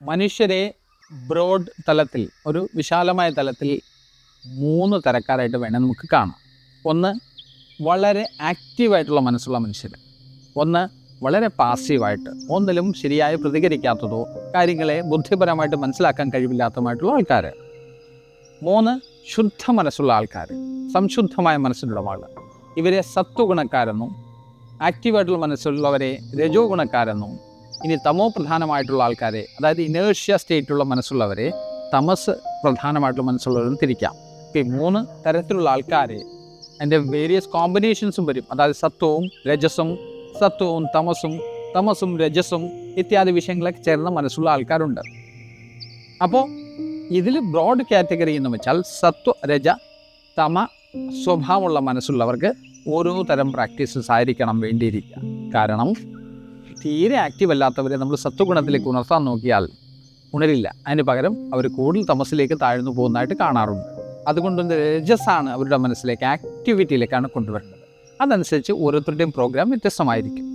മനുഷ്യരെ ബ്രോഡ് തലത്തിൽ ഒരു വിശാലമായ തലത്തിൽ മൂന്ന് തരക്കാരായിട്ട് വേണം നമുക്ക് കാണാം. ഒന്ന് വളരെ ആക്റ്റീവായിട്ടുള്ള മനസ്സുള്ള മനുഷ്യർ ഒന്ന് വളരെ പാസീവായിട്ട് ഒന്നിലും ശരിയായി പ്രതികരിക്കാത്തതോ കാര്യങ്ങളെ ബുദ്ധിപരമായിട്ട് മനസ്സിലാക്കാൻ കഴിവില്ലാത്തതുമായിട്ടുള്ള ആൾക്കാർ മൂന്ന് ശുദ്ധ മനസ്സുള്ള ആൾക്കാർ സംശുദ്ധമായ മനസ്സിലുള്ളവാൾ ഇവരെ സത്വഗുണക്കാരെന്നും ആക്റ്റീവായിട്ടുള്ള മനസ്സുള്ളവരെ രജോ ഗുണക്കാരെന്നും ഇനി തമോ പ്രധാനമായിട്ടുള്ള ആൾക്കാരെ അതായത് ഇനേഴ്ഷ്യ സ്റ്റേറ്റുള്ള മനസ്സുള്ളവരെ തമസ് പ്രധാനമായിട്ടുള്ള മനസ്സുള്ളവരും തിരിക്കാം. ഈ മൂന്ന് തരത്തിലുള്ള ആൾക്കാരെ അതിന്റെ വേരിയസ് കോമ്പിനേഷൻസും വരും. അതായത് സത്വവും രജസും സത്വവും തമസും തമസും രജസും ഇത്യാദി വിഷയങ്ങളൊക്കെ ചേർന്ന മനസ്സുള്ള ആൾക്കാരുണ്ട്. അപ്പോൾ ഇതിൽ ബ്രോഡ് കാറ്റഗറി എന്ന് വെച്ചാൽ സത്വ രജ തമ സ്വഭാവമുള്ള മനസ്സുള്ളവർക്ക് ഓരോ തരം പ്രാക്ടീസസ് ആയിരിക്കണം വേണ്ടിയിരിക്കുക. കാരണം തീരെ ആക്റ്റീവ് അല്ലാത്തവരെ നമ്മൾ സത്വഗുണത്തിലേക്ക് ഉണർത്താൻ നോക്കിയാൽ ഉണരില്ല. അതിന് പകരം അവർ കൂടുതൽ തമസിലേക്ക് താഴ്ന്നു പോകുന്നതായിട്ട് കാണാറുണ്ട്. അതുകൊണ്ട് രജസാണ് അവരുടെ മനസ്സിലേക്ക് ആക്ടിവിറ്റിയിലേക്കാണ് കൊണ്ടുവരുന്നത്. അതനുസരിച്ച് ഓരോരുത്തരുടെയും പ്രോഗ്രാം വ്യത്യസ്തമായിരിക്കും.